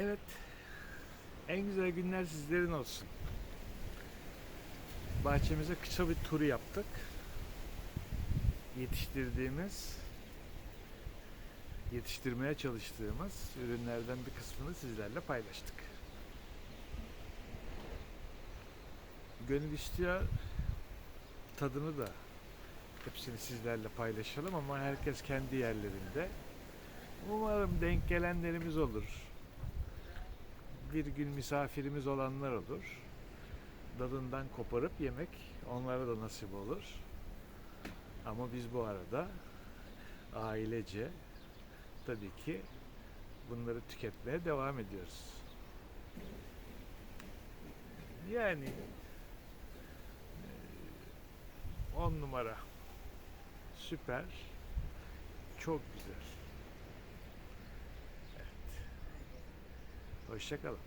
Evet. En güzel günler sizlerin olsun. Bahçemize kısa bir tur yaptık. Yetiştirdiğimiz yetiştirmeye çalıştığımız ürünlerden bir kısmını sizlerle paylaştık. Gönül istiyor tadını da hepsini sizlerle paylaşalım ama herkes kendi yerlerinde. Umarım denk gelenlerimiz olur. Bir gün misafirimiz olanlar olur. Dadından koparıp yemek onlara da nasip olur. Ama biz bu arada ailece tabii ki bunları tüketmeye devam ediyoruz. Yani eee, on numara süper çok güzel. Hoşçakalın.